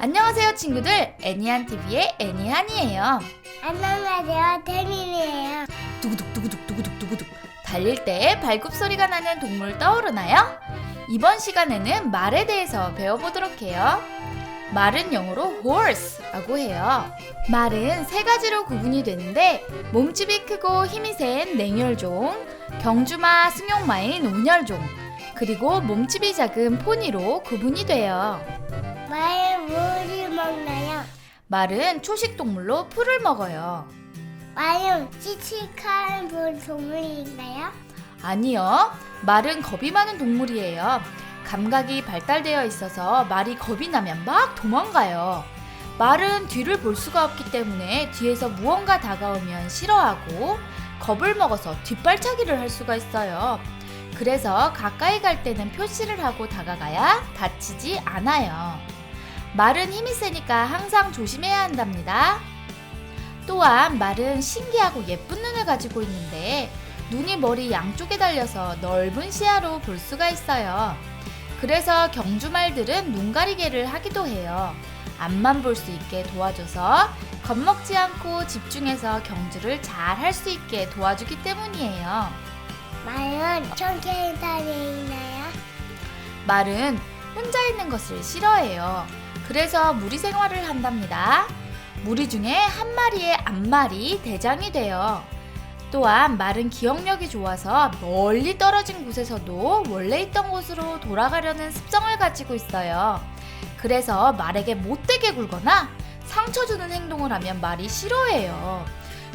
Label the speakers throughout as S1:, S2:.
S1: 안녕하세요 친구들. 애니한TV의 애니한이에요.
S2: 안녕하세요, 태민이에요.
S1: 두구둑 두구둑 두구둑 두구둑. 달릴 때 발굽 소리가 나는 동물 떠오르나요? 이번 시간에는 말에 대해서 배워보도록 해요. 말은 영어로 horse라고 해요. 말은 세 가지로 구분이 되는데 몸집이 크고 힘이 센 냉혈종 경주마 승용마인 온혈종 그리고 몸집이 작은 포니로 구분이 돼요.
S2: 말 물이 먹나요?
S1: 말은 초식 동물로 풀을 먹어요.
S2: 말은 칙칙한 본 동물인가요?
S1: 아니요. 말은 겁이 많은 동물이에요. 감각이 발달되어 있어서 말이 겁이 나면 막 도망가요. 말은 뒤를 볼 수가 없기 때문에 뒤에서 무언가 다가오면 싫어하고 겁을 먹어서 뒷발차기를 할 수가 있어요. 그래서 가까이 갈 때는 표시를 하고 다가가야 다치지 않아요. 말은 힘이 세니까 항상 조심해야 한답니다. 또한 말은 신기하고 예쁜 눈을 가지고 있는데 눈이 머리 양쪽에 달려서 넓은 시야로 볼 수가 있어요. 그래서 경주말들은 눈 가리개를 하기도 해요. 앞만 볼 수 있게 도와줘서 겁먹지 않고 집중해서 경주를 잘 할 수 있게 도와주기 때문이에요.
S2: 말은 청케이탈에 있나요?
S1: 말은 혼자 있는 것을 싫어해요. 그래서 무리 생활을 한답니다. 무리 중에 한 마리의 앞말이 대장이 돼요. 또한 말은 기억력이 좋아서 멀리 떨어진 곳에서도 원래 있던 곳으로 돌아가려는 습성을 가지고 있어요. 그래서 말에게 못되게 굴거나 상처 주는 행동을 하면 말이 싫어해요.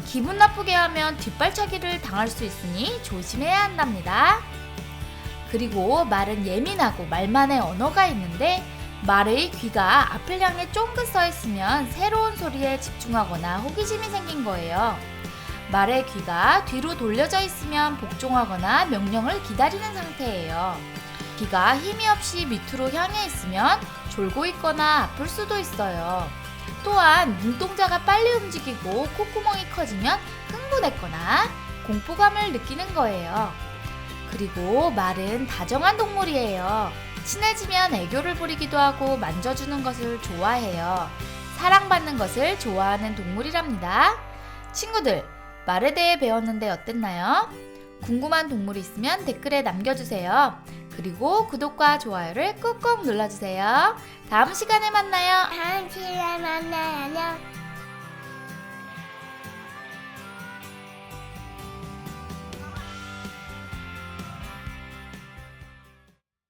S1: 기분 나쁘게 하면 뒷발차기를 당할 수 있으니 조심해야 한답니다. 그리고 말은 예민하고 말만의 언어가 있는데 말의 귀가 앞을 향해 쫑긋 서 있으면 새로운 소리에 집중하거나 호기심이 생긴 거예요. 말의 귀가 뒤로 돌려져 있으면 복종하거나 명령을 기다리는 상태예요. 귀가 힘이 없이 밑으로 향해 있으면 졸고 있거나 아플 수도 있어요. 또한 눈동자가 빨리 움직이고 콧구멍이 커지면 흥분했거나 공포감을 느끼는 거예요. 그리고 말은 다정한 동물이에요. 친해지면 애교를 부리기도 하고 만져주는 것을 좋아해요. 사랑받는 것을 좋아하는 동물이랍니다. 친구들, 말에 대해 배웠는데 어땠나요? 궁금한 동물이 있으면 댓글에 남겨주세요. 그리고 구독과 좋아요를 꾹꾹 눌러주세요. 다음 시간에 만나요.
S2: 다음 시간에 만나요.